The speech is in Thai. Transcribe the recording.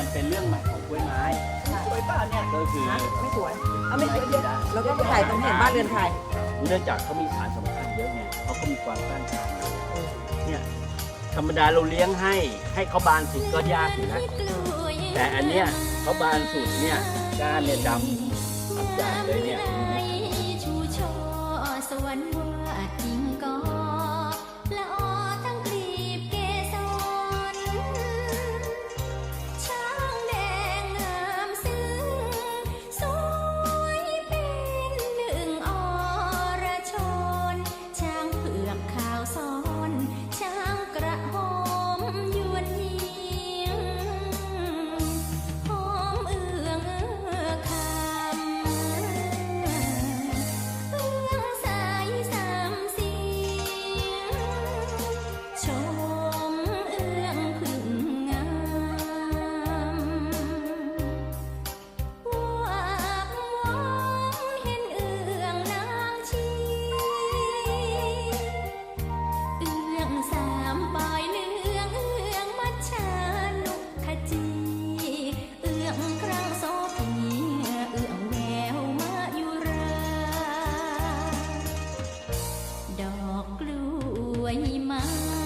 มันเป็นเรื่องใหม่ของกล้วยไม้ สวยป่ะเนี่ยก็คือนะไม่สวยเอาไม่สวยเดียวแล้วก็ไปถ่ายตรงเห็นบ้านเรือนไทยเนื่องจากเขามีสารสำคัญเยอะไงเขาก็มีความต้านทานเนี่ยธรรมดาเราเลี้ยงให้ ให้เขาบานสุดก็ยากอยู่นะ แต่อันเนี้ยเขาบานสุดเนี่ยก้านเนี่ยดำอับจางเลยเนี่ย ดอกกล้วยไม้